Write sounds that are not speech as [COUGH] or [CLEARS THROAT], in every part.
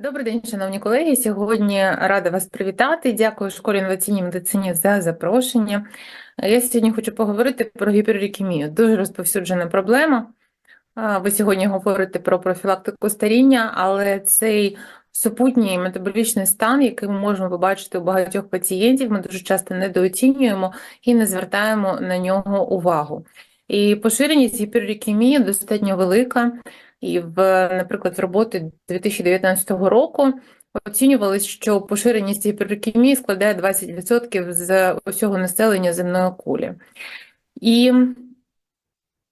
Добрий день, шановні колеги. Сьогодні рада вас привітати. Дякую школі інноваційній медицині за запрошення. Я сьогодні хочу поговорити про гіперлікемію. Дуже розповсюджена проблема. Ви сьогодні говорите про профілактику старіння, але цей супутній метаболічний стан, який ми можемо побачити у багатьох пацієнтів, ми дуже часто недооцінюємо і не звертаємо на нього увагу. І поширеність гіперлікемії достатньо велика. І в, наприклад, з роботи 2019 року оцінювалось, що поширеність гіперкемії складає 20% з усього населення земної кулі. І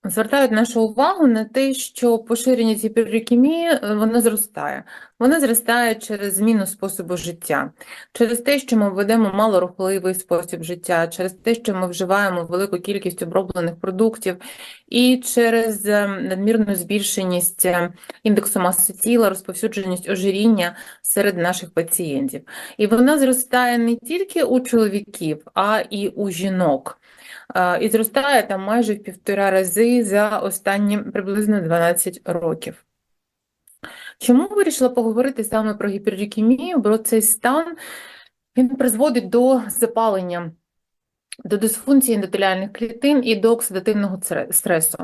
звертають нашу увагу на те, що поширеність гіперлікемії е, вона зростає. Вона зростає через зміну способу життя, через те, що ми ведемо малорухливий спосіб життя, через те, що ми вживаємо велику кількість оброблених продуктів, і через е, надмірну збільшеність е, індексу маси тіла, розповсюдженість ожиріння серед наших пацієнтів. І вона зростає не тільки у чоловіків, а і у жінок. І зростає там майже в півтора рази за останні приблизно 12 років. Чому вирішила поговорити саме про гіперлікемію? Бо цей стан він призводить до запалення, до дисфункції ендотеліальних клітин і до оксидативного стресу.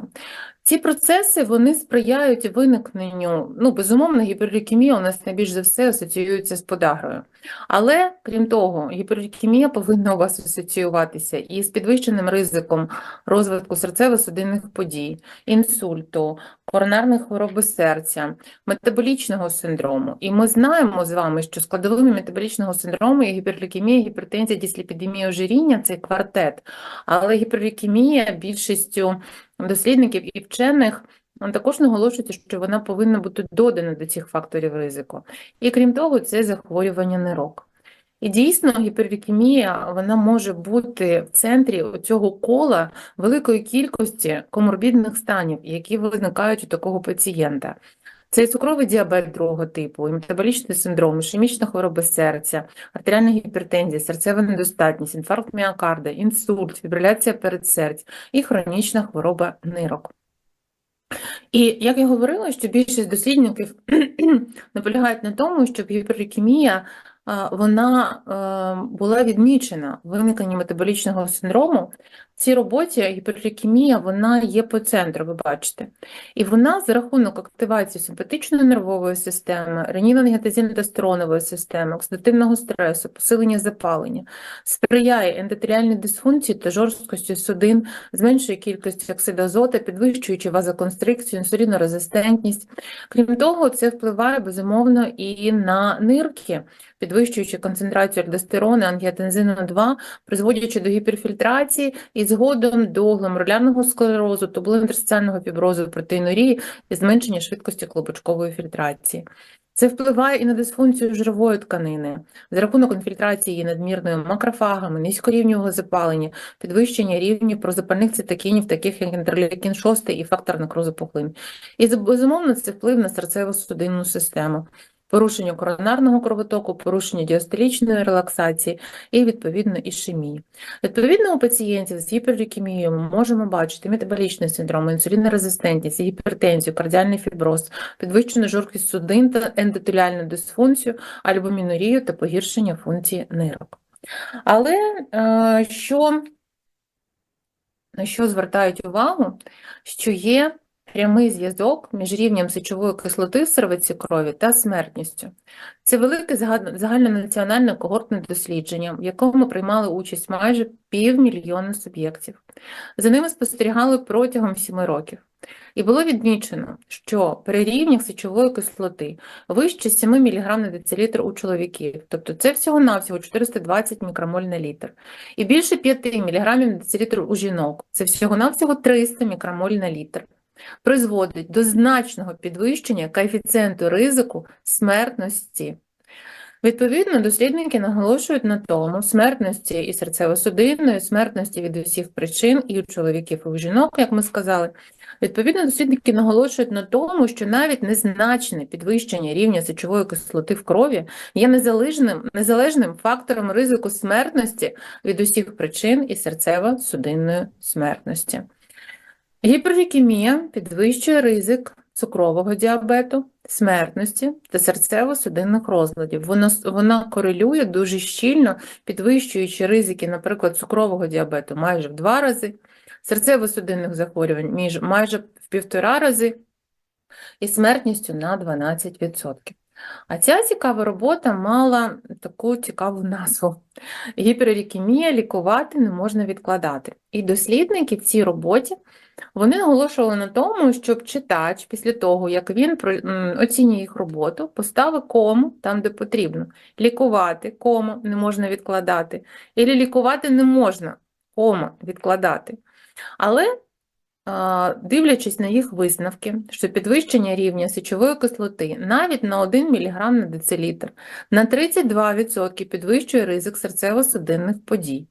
Ці процеси вони сприяють виникненню, ну, безумовно, гіперлікемія у нас найбільш за все асоціюється з подагрою. Але, крім того, гіперлікемія повинна у вас асоціюватися і з підвищеним ризиком розвитку серцево-судинних подій, інсульту, коронарних хвороби серця, метаболічного синдрому. І ми знаємо з вами, що складовими метаболічного синдрому є гіперлікемія, гіпертензія, дисліпідемія, ожиріння – це квартет. Але гіперлікемія більшістю дослідників і вчених також наголошується, що вона повинна бути додана до цих факторів ризику. І крім того, це захворювання нирок. І дійсно, гіперлікемія вона може бути в центрі цього кола великої кількості коморбідних станів, які виникають у такого пацієнта. Це і цукровий діабет другого типу, і метаболічний синдром, ішемічна хвороба серця, артеріальна гіпертензія, серцева недостатність, інфаркт міокарда, інсульт, фібриляція передсердь і хронічна хвороба нирок. І як я говорила, що більшість дослідників [CLEARS THROAT] наполягають на тому, щоб гіперлікемія а, вона е, була відмічена в метаболічного синдрому. Цій роботі гіперлікемія вона є по центру, ви бачите. І вона за рахунок активації симпатичної нервової системи, ренінно-ангіотензин-альдостеронової системи, оксидативного стресу, посилення запалення, сприяє ендотеріальній дисфункції та жорсткості судин, зменшує кількість оксиду азоту, підвищуючи вазоконстрикцію, інсулінорезистентність. Крім того, це впливає безумовно і на нирки, підвищуючи концентрацію альдостерону, ангіотензину 2, призводячи до гіперфільтрації і згодом до гломерулярного склерозу, тубулоінтерстиціального фіброзу, протеїнурії і зменшення швидкості клубочкової фільтрації. Це впливає і на дисфункцію жирової тканини за рахунок інфільтрації її надмірними макрофагами, низькорівневого запалення, підвищення рівнів прозапальних цитокінів, таких як інтерлейкін 6 і фактор некрозу пухлин. І безумовно це вплив на серцево-судинну систему порушення коронарного кровотоку, порушення діастолічної релаксації і, відповідно, ішемії. Відповідно, у пацієнтів з гіперлікемією ми можемо бачити метаболічний синдром, інсулінорезистентність, гіпертензію, кардіальний фіброз, підвищену жорсткість судин та ендотеліальну дисфункцію, альбумінурію та погіршення функції нирок. Але е, що, на що звертають увагу, що є прямий зв'язок між рівнем сечової кислоти в сервиці крові та смертністю. Це велике загаль- загальнонаціональне когортне дослідження, в якому приймали участь майже півмільйона суб'єктів. За ними спостерігали протягом сіми років. І було відмічено, що при рівнях сечової кислоти вище 7 мг на децилітр у чоловіків, тобто це всього-навсього 420 мікромоль на літр, і більше 5 мг на децилітр у жінок, це всього-навсього 300 мікромоль на літр призводить до значного підвищення коефіцієнту ризику смертності. Відповідно, дослідники наголошують на тому смертності і серцево-судинної, смертності від усіх причин і у чоловіків, і у жінок, як ми сказали. Відповідно, дослідники наголошують на тому, що навіть незначне підвищення рівня сечової кислоти в крові є незалежним, незалежним фактором ризику смертності від усіх причин і серцево-судинної смертності. Гіперлікемія підвищує ризик цукрового діабету, смертності та серцево-судинних розладів. Вона, вона корелює дуже щільно, підвищуючи ризики, наприклад, цукрового діабету майже в два рази, серцево-судинних захворювань між, майже в півтора рази і смертністю на 12%. А ця цікава робота мала таку цікаву назву. Гіперурікемія лікувати не можна відкладати. І дослідники в цій роботі вони наголошували на тому, щоб читач після того, як він оцінює їх роботу, поставив кому там, де потрібно. Лікувати, кому не можна відкладати. І лікувати не можна, кома відкладати. Але дивлячись на їх висновки, що підвищення рівня сечової кислоти навіть на 1 мг на децилітр на 32% підвищує ризик серцево-судинних подій,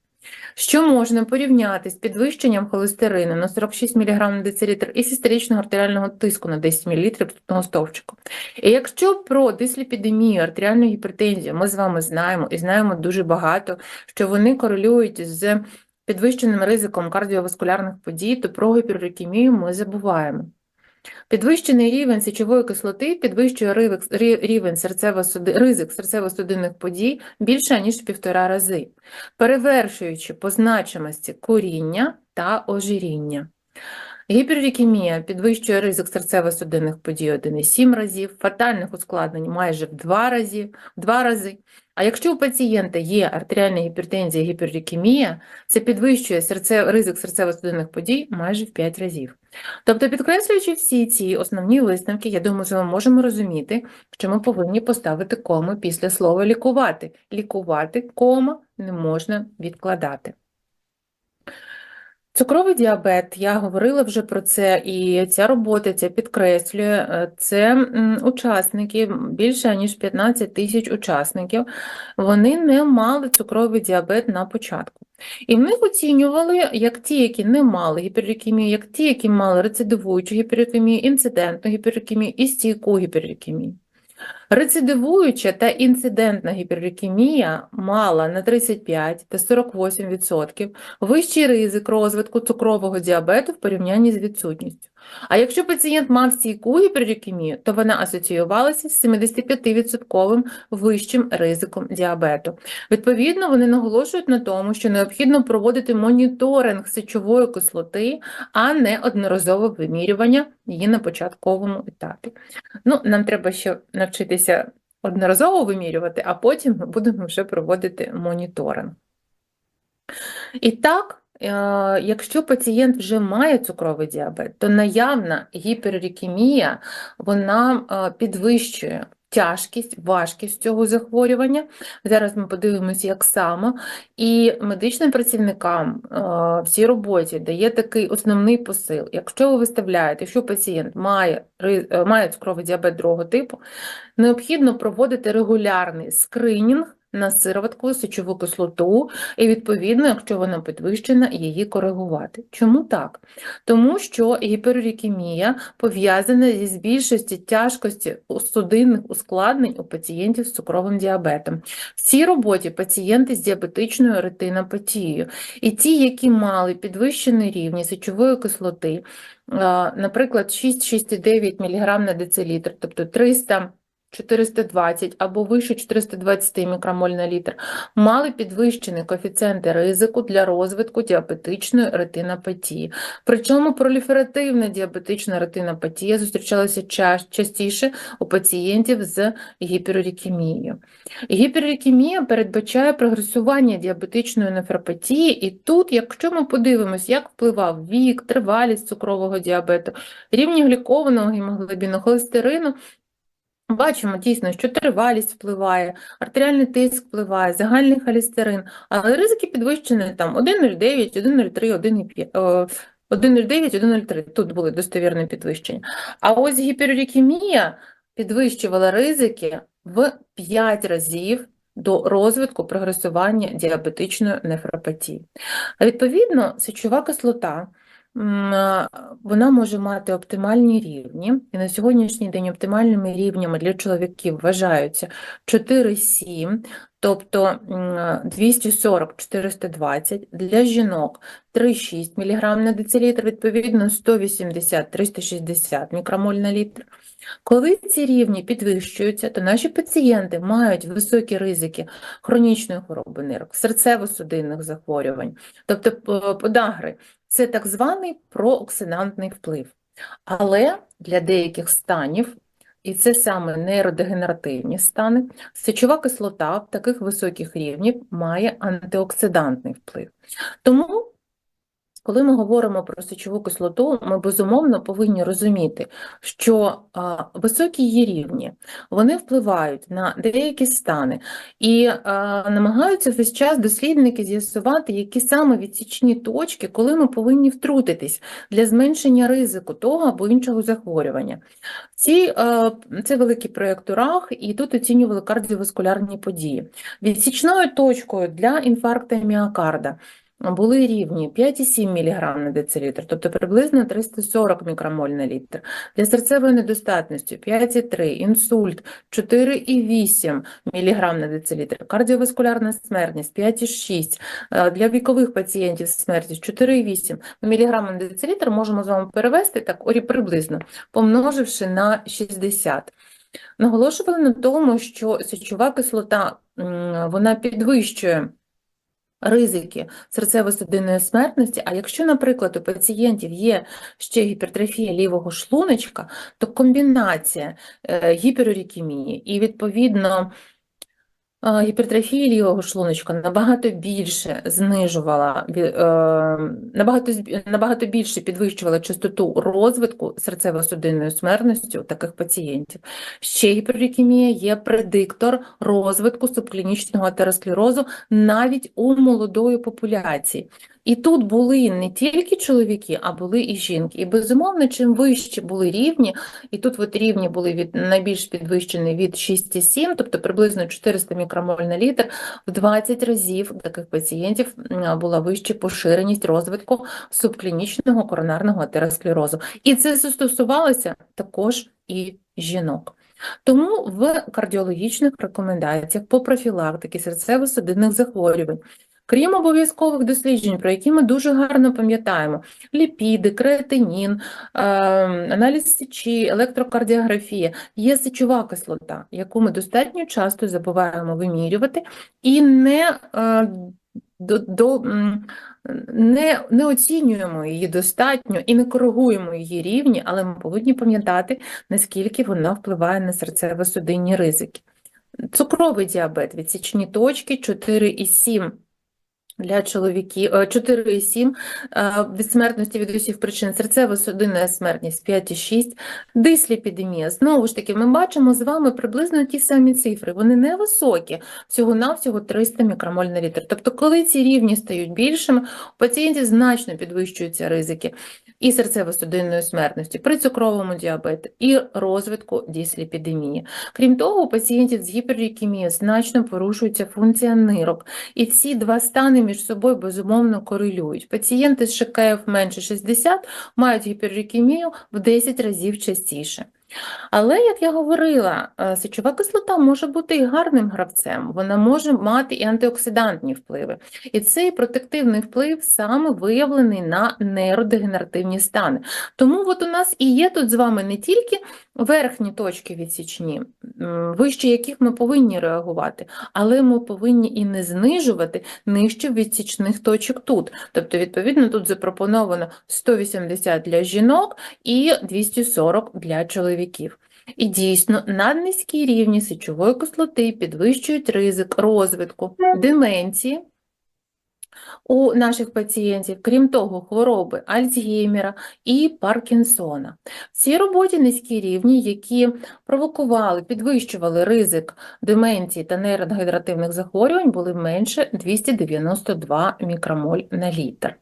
що можна порівняти з підвищенням холестерину на 46 мг на децилітр і систолічного артеріального тиску на 10 мл ртутного стовпчику. І якщо про дисліпідемію, артеріальну гіпертензію ми з вами знаємо і знаємо дуже багато, що вони корелюють з підвищеним ризиком кардіоваскулярних подій, то про гіперурікемію ми забуваємо. Підвищений рівень сечової кислоти підвищує рівень серцево-суди- ризик серцево-судинних подій більше, ніж в півтора рази, перевершуючи по значимості куріння та ожиріння. Гіперурікемія підвищує ризик серцево-судинних подій 1,7 разів, фатальних ускладнень майже в 2 рази, в 2 рази. А якщо у пацієнта є артеріальна гіпертензія гіперрікемія, це підвищує серце... ризик серцево-судинних подій майже в 5 разів. Тобто, підкреслюючи всі ці основні висновки, я думаю, що ми можемо розуміти, що ми повинні поставити кому після слова лікувати. Лікувати кома не можна відкладати. Цукровий діабет, я говорила вже про це, і ця робота це підкреслює. Е, Це учасники, більше ніж 15 тисяч учасників, вони не мали цукровий діабет на початку. І в них оцінювали як ті, які не мали гіперлікемію, як ті, які мали рецидивуючу гіперлікемію, інцидентну гіперлікемію і стійку гіперлікемію. Рецидивуюча та інцидентна гіперлікемія мала на 35 та 48% вищий ризик розвитку цукрового діабету в порівнянні з відсутністю. А якщо пацієнт мав стійку гіперлікемію, то вона асоціювалася з 75% вищим ризиком діабету. Відповідно, вони наголошують на тому, що необхідно проводити моніторинг сечової кислоти, а не одноразове вимірювання її на початковому етапі. Ну, нам треба ще навчитися одноразово вимірювати, а потім ми будемо вже проводити моніторинг. І так, е, якщо пацієнт вже має цукровий діабет, то наявна гіперрікемія вона е, підвищує тяжкість, важкість цього захворювання. Зараз ми подивимося, як саме. І медичним працівникам е, в цій роботі дає такий основний посил. Якщо ви виставляєте, що пацієнт має, е, має цукровий діабет другого типу, необхідно проводити регулярний скринінг на сироватку, сечову кислоту, і відповідно, якщо вона підвищена, її коригувати. Чому так? Тому що гіперурікемія пов'язана зі збільшістю тяжкості судинних ускладнень у пацієнтів з цукровим діабетом. В цій роботі пацієнти з діабетичною ретинопатією і ті, які мали підвищені рівні сечової кислоти, наприклад, 6-6,9 мг на децилітр, тобто 300 420 або вище 420 мікромоль на літр, мали підвищені коефіцієнти ризику для розвитку діабетичної ретинопатії. Причому проліферативна діабетична ретинопатія зустрічалася частіше у пацієнтів з гіперурікемією. Гіперурікемія передбачає прогресування діабетичної нефропатії, і тут, якщо ми подивимось, як впливав вік, тривалість цукрового діабету, рівні глікованого гемоглобіну, холестерину, Бачимо дійсно, що тривалість впливає, артеріальний тиск впливає, загальний холестерин, але ризики підвищені там 1,09, 1,03, 1,5, е, 1,09, 1,03, тут були достовірні підвищення. А ось гіперурікемія підвищувала ризики в 5 разів до розвитку прогресування діабетичної нефропатії. А відповідно, сечова кислота Вона може мати оптимальні рівні, і на сьогоднішній день оптимальними рівнями для чоловіків вважаються 4-7, Тобто 240-420 для жінок 3,6 мг на децилітр, відповідно 180-360 мікромоль на літр. Коли ці рівні підвищуються, то наші пацієнти мають високі ризики хронічної хвороби нирок, серцево-судинних захворювань, тобто подагри. Це так званий прооксидантний вплив. Але для деяких станів, і це саме нейродегенеративні стани, сечова кислота в таких високих рівнів має антиоксидантний вплив. Тому, коли ми говоримо про сечову кислоту, ми безумовно повинні розуміти, що високі її рівні вони впливають на деякі стани, і намагаються весь час дослідники з'ясувати, які саме відсічні точки, коли ми повинні втрутитись для зменшення ризику того або іншого захворювання. Ці, це великий проєкт УРАХ, і тут оцінювали кардіоваскулярні події. Відсічною точкою для інфаркту міокарда були рівні 5,7 мг на децилітр, тобто приблизно 340 мікромоль на літр. Для серцевої недостатності 5,3, інсульт 4,8 мг на децилітр, кардіоваскулярна смертність 5,6, е, для вікових пацієнтів смертність 4,8 мг на децилітр можемо з вами перевести так приблизно помноживши на 60. Наголошували на тому, що сечова кислота вона підвищує ризики серцево-судинної смертності, а якщо, наприклад, у пацієнтів є ще гіпертрофія лівого шлуночка, то комбінація е, гіперурікемії і, відповідно, гіпертрофія лівого шлуночка набагато більше знижувала, е, набагато, набагато більше підвищувала частоту розвитку серцево-судинної смертності у таких пацієнтів. Ще гіперлікемія є предиктор розвитку субклінічного атеросклерозу навіть у молодої популяції. І тут були не тільки чоловіки, а були і жінки. І безумовно, чим вищі були рівні, і тут от рівні були від найбільш підвищені від 6,7, тобто приблизно 400 мікромоль на літр, в 20 разів таких пацієнтів була вища поширеність розвитку субклінічного коронарного атеросклерозу. І це застосувалося також і жінок. Тому в кардіологічних рекомендаціях по профілактиці серцево-судинних захворювань Крім обов'язкових досліджень, про які ми дуже гарно пам'ятаємо: ліпіди, креатинін, е, аналіз сечі, електрокардіографія, є сечова кислота, яку ми достатньо часто забуваємо вимірювати і не, е, до, до, не, не оцінюємо її достатньо і не коригуємо її рівні, але ми повинні пам'ятати, наскільки вона впливає на серцево-судинні ризики. Цукровий діабет, відсічні точки 4,7 для чоловіків е, 4,7 е, від смертності від усіх причин, серцево-судинна смертність 5,6, дисліпідемія. Знову ж таки, ми бачимо з вами приблизно ті самі цифри. Вони невисокі, всього-навсього 300 мікромоль на літр. Тобто, коли ці рівні стають більшими, у пацієнтів значно підвищуються ризики і серцево-судинної смертності при цукровому діабеті, і розвитку дисліпідемії. Крім того, у пацієнтів з гіперлікемією значно порушується функція нирок, і ці два стани між собою безумовно корелюють. Пацієнти з ШКФ менше 60 мають гіперлікемію в 10 разів частіше. Але, як я говорила, е, сечова кислота може бути і гарним гравцем, вона може мати і антиоксидантні впливи. І цей протективний вплив саме виявлений на нейродегенеративні стани. Тому от у нас і є тут з вами не тільки верхні точки відсічні, вище яких ми повинні реагувати, але ми повинні і не знижувати нижче відсічних точок тут. Тобто, відповідно, тут запропоновано 180 для жінок і 240 для чоловіків. І дійсно, наднизькі рівні сечової кислоти підвищують ризик розвитку деменції у наших пацієнтів, крім того, хвороби Альцгеймера і Паркінсона. В цій роботі низькі рівні, які провокували, підвищували ризик деменції та нейродегенеративних захворювань, були менше 292 мікромоль на літр.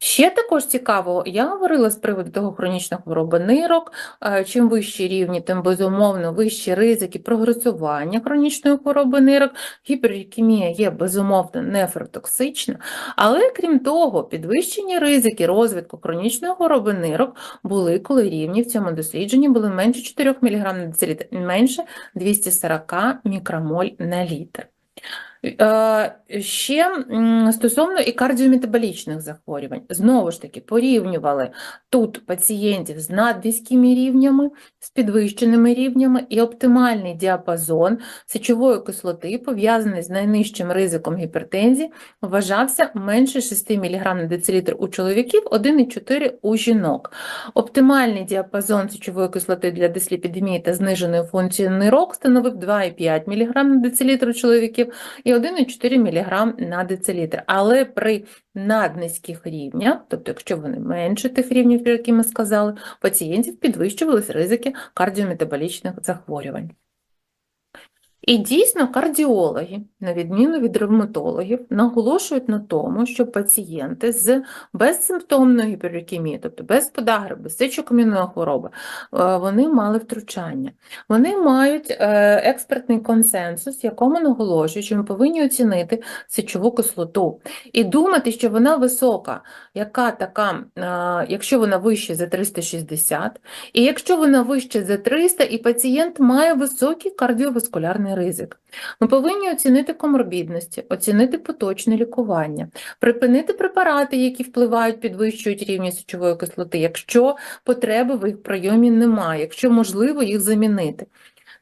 Ще також цікаво, я говорила з приводу того хронічної хвороби нирок, е, чим вищі рівні, тим безумовно вищі ризики прогресування хронічної хвороби нирок, гіперікемія є безумовно нефротоксична, але крім того, підвищені ризики розвитку хронічної хвороби нирок були, коли рівні в цьому дослідженні були менше 4 мг на децилітр, менше 240 мікромоль на літр. Е, Ще стосовно і кардіометаболічних захворювань, знову ж таки, порівнювали тут пацієнтів з надвійськими рівнями, з підвищеними рівнями і оптимальний діапазон сечової кислоти, пов'язаний з найнижчим ризиком гіпертензії, вважався менше 6 мг на децилітр у чоловіків, 1,4 у жінок. Оптимальний діапазон сечової кислоти для дисліпідемії та зниженої функції нирок становив 2,5 мг на децилітр у чоловіків і 1,4 мг на децилітр. Але при наднизьких рівнях, тобто якщо вони менше тих рівнів, про які ми сказали, пацієнтів підвищувалися ризики кардіометаболічних захворювань. І дійсно кардіологи, на відміну від ревматологів, наголошують на тому, що пацієнти з безсимптомною гіперікемією, тобто без подагри, без сечокам'яної хвороби, е, вони мали втручання. Вони мають е, експертний консенсус, якому наголошують, що ми повинні оцінити сечову кислоту і думати, що вона висока, яка така, е, якщо вона вища за 360, і якщо вона вища за 300, і пацієнт має високий кардіоваскулярний ризик. Ми повинні оцінити коморбідності, оцінити поточне лікування, припинити препарати, які впливають, підвищують рівні сечової кислоти, якщо потреби в їх прийомі немає, якщо можливо їх замінити.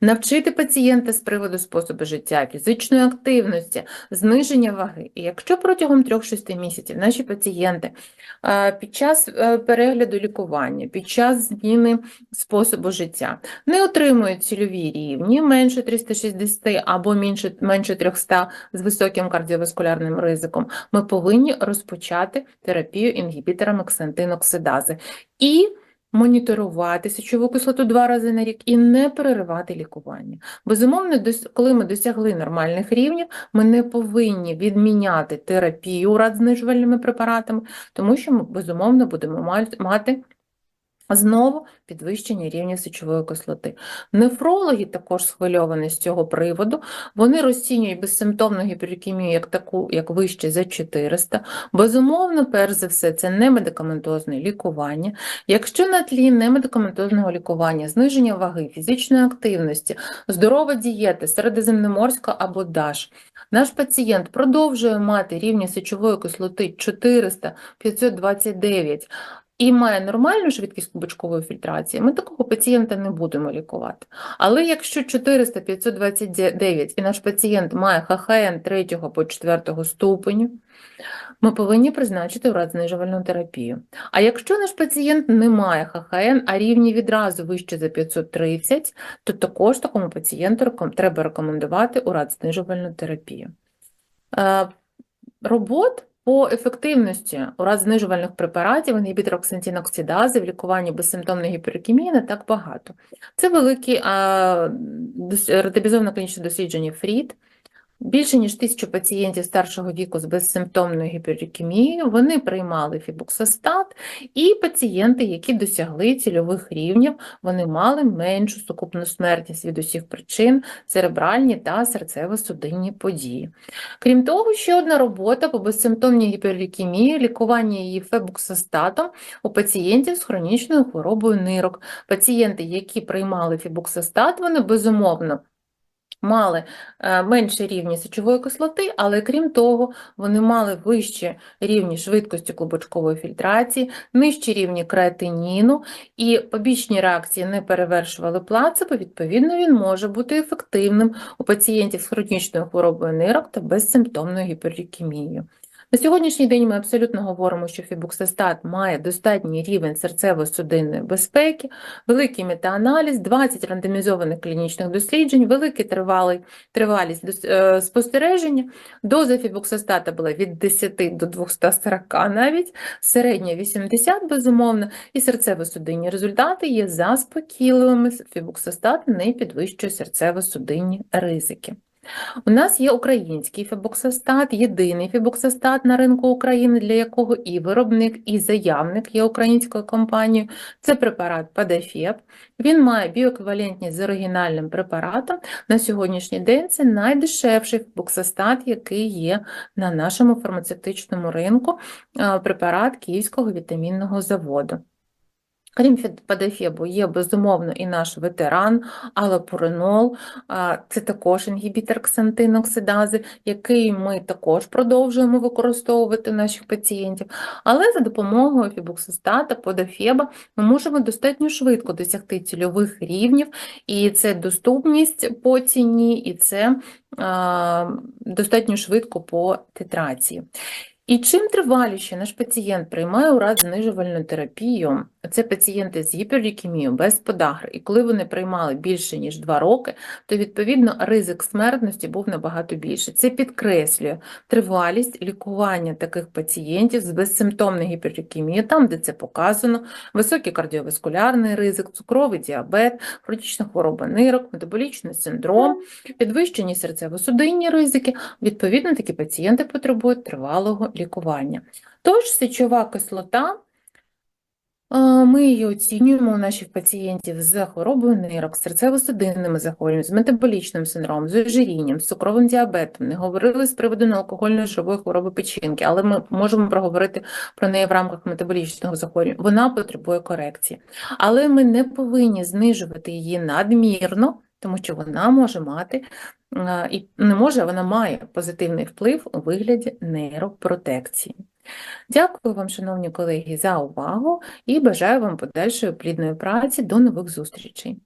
Навчити пацієнта з приводу способу життя, фізичної активності, зниження ваги. І якщо протягом 3-6 місяців наші пацієнти е, під час е, перегляду лікування, під час зміни способу життя не отримують цільові рівні менше 360 або менше, менше 300 з високим кардіоваскулярним ризиком, ми повинні розпочати терапію інгібіторами ксантиноксидази. І моніторувати сечову кислоту два рази на рік і не переривати лікування. Безумовно, коли ми досягли нормальних рівнів, ми не повинні відміняти терапію радзнижувальними препаратами, тому що ми безумовно будемо мати Знову підвищення рівня сечової кислоти. Нефрологи також схвильовані з цього приводу. Вони розцінюють безсимптомну гіперікемію як таку, як вище за 400. Безумовно, перш за все, це не медикаментозне лікування. Якщо на тлі немедикаментозного лікування, зниження ваги, фізичної активності, здорова дієта, середземноморська або ДАШ, наш пацієнт продовжує мати рівні сечової кислоти 400-529, і має нормальну швидкість клубочкової фільтрації, ми такого пацієнта не будемо лікувати. Але якщо 400-529 і наш пацієнт має ХХН 3 по 4 ступеню, ми повинні призначити урадзнижувальну терапію. А якщо наш пацієнт не має ХХН, а рівні відразу вище за 530, то також такому пацієнту треба рекомендувати урадзнижувальну терапію. Е, робот по ефективності ураззнижувальних препаратів інгібітороксантиноксидази в лікуванні безсимптомної гіперкемії не так багато. Це великі ретибізовано клінічне дослідження ФРІД, Більше ніж тисячу пацієнтів старшого віку з безсимптомною гіперікемією вони приймали фібуксостат, і пацієнти, які досягли цільових рівнів, вони мали меншу сукупну смертність від усіх причин, церебральні та серцево-судинні події. Крім того, ще одна робота по безсимптомній гіперікемії, лікування її фебуксостатом у пацієнтів з хронічною хворобою нирок. Пацієнти, які приймали фібуксостат, вони безумовно мали е, менші рівні сечової кислоти, але крім того, вони мали вищі рівні швидкості клубочкової фільтрації, нижчі рівні креатиніну, і побічні реакції не перевершували плацебо, відповідно, він може бути ефективним у пацієнтів з хронічною хворобою нирок та безсимптомною гіперікемією. На сьогоднішній день ми абсолютно говоримо, що фібуксистат має достатній рівень серцево-судинної безпеки, великий метааналіз, 20 рандомізованих клінічних досліджень, великий тривалий, тривалість е, спостереження. Доза фібуксистата була від 10 до 240 навіть, середня 80, безумовно, і серцево-судинні результати є заспокійливими, фібуксистат не підвищує серцево-судинні ризики. У нас є український фебоксостат, єдиний фебоксостат на ринку України, для якого і виробник, і заявник є українською компанією. Це препарат Падефеп. Він має біоеквівалентність з оригінальним препаратом. На сьогоднішній день це найдешевший фебоксостат, який є на нашому фармацевтичному ринку, препарат Київського вітамінного заводу. Крім фід- є безумовно і наш ветеран, алапуринол, це також інгібітор ксантиноксидази, який ми також продовжуємо використовувати наших пацієнтів. Але за допомогою фібуксистата, подофеба ми можемо достатньо швидко досягти цільових рівнів, і це доступність по ціні, і це а, достатньо швидко по титрації. І чим триваліше наш пацієнт приймає ураз знижувальну терапію, це пацієнти з гіперлікемією без подагри, і коли вони приймали більше ніж 2 роки, то відповідно ризик смертності був набагато більше. Це підкреслює тривалість лікування таких пацієнтів з безсимптомною гіперлікемією, там, де це показано, високий кардіоваскулярний ризик, цукровий діабет, хронічна хвороба нирок, метаболічний синдром, підвищені серцево-судинні ризики. Відповідно, такі пацієнти потребують тривалого лікування. Тож сечова кислота, ми її оцінюємо у наших пацієнтів з хворобою нирок, серцево-судинними захворюваннями, з метаболічним синдромом, з ожирінням, з цукровим діабетом. Не говорили з приводу неалкогольної жирової хвороби печінки, але ми можемо проговорити про неї в рамках метаболічного захворювання. Вона потребує корекції. Але ми не повинні знижувати її надмірно, тому що вона може мати і не може, вона має позитивний вплив у вигляді нейропротекції. Дякую вам, шановні колеги, за увагу і бажаю вам подальшої плідної праці. До нових зустрічей.